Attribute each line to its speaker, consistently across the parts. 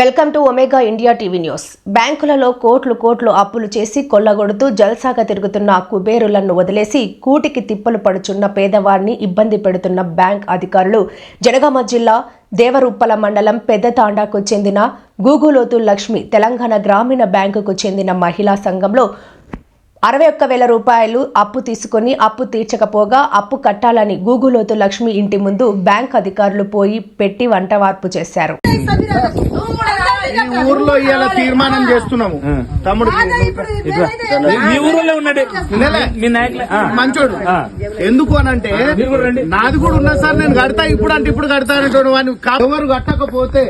Speaker 1: Welcome to Omega India TV news. బ్యాంకులలో కోట్లు కోట్లు అప్పులు చేసి కొల్లగొడుతూ జల్సాగా తిరుగుతున్న కుబేరులను వదిలేసి కూటికి తిప్పలు పడుచున్న పేదవారిని ఇబ్బంది పెడుతున్న బ్యాంక్ అధికారులు. జనగామ జిల్లా దేవరుప్పల మండలం పెద్ద తాండాకు చెందిన గూగులోతు లక్ష్మి తెలంగాణ గ్రామీణ బ్యాంకుకు చెందిన మహిళా సంఘంలో అరవై ఒక్క వేల రూపాయలు అప్పు తీసుకొని అప్పు తీర్చకపోగా అప్పు కట్టాలని గూగులోతు లక్ష్మి ఇంటి ముందు బ్యాంక్ అధికారులు పోయి పెట్టి వంటవార్పు చేశారు.
Speaker 2: ఈ ఊర్లో ఇవాళ తీర్మానం చేస్తున్నాము. తమ్ముడు.
Speaker 3: మీ ఊరిలో ఉన్నాడు. మీ నాయకులే.
Speaker 2: మంచోడు. ఎందుకు అని అంటే. నాది కూడా ఉన్నా సార్ నేను కడతా ఇప్పుడు అంటే ఇప్పుడు కడతా అనేటోడు వాడిని కా- ఎవరు కట్టకపోతే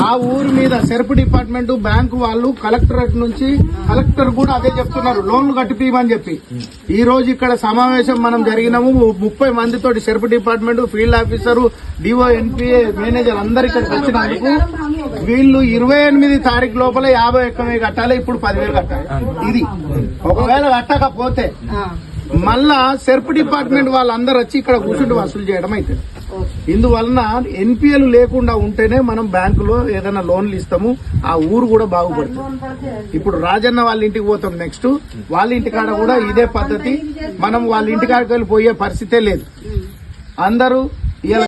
Speaker 2: ఆ ఊరి మీద సెర్ప్ డిపార్ట్మెంట్ బ్యాంకు వాళ్ళు కలెక్టరేట్ నుంచి కలెక్టర్ కూడా అదే చెప్తున్నారు. లోన్లు కట్టిపోయమని చెప్పి. ఈ రోజు ఇక్కడ సమావేశం మనం జరిగినాము. ముప్పై మందితోటి SERP department field officer DO NPA manager అందరు ఇక్కడికి వచ్చినందుకు వీళ్ళు ఇరవై ఎనిమిది తారీఖు లోపల యాభై ఒక్క కట్టాలి ఇప్పుడు పదివేలు కట్టాలి. ఇది. ఒకవేళ కట్టకపోతే మళ్ళా సెర్ప్ డిపార్ట్మెంట్ వాళ్ళందరూ వచ్చి ఇక్కడ కూర్చుంటూ వసూలు చేయడం అవుతుంది ఇందువలన ఎన్పిఎల్ లేకుండా ఉంటేనే మనం బ్యాంకులో ఏదైనా లోన్లు ఇస్తాము ఆ ఊరు కూడా బాగుపడుతుంది. ఇప్పుడు రాజన్న వాళ్ళ ఇంటికి పోతాం నెక్స్ట్. వాళ్ళ ఇంటికాడ కూడా ఇదే పద్ధతి. మనం వాళ్ళ ఇంటికాడికి వెళ్ళి పోయే పరిస్థితే లేదు. అందరూ ఇలా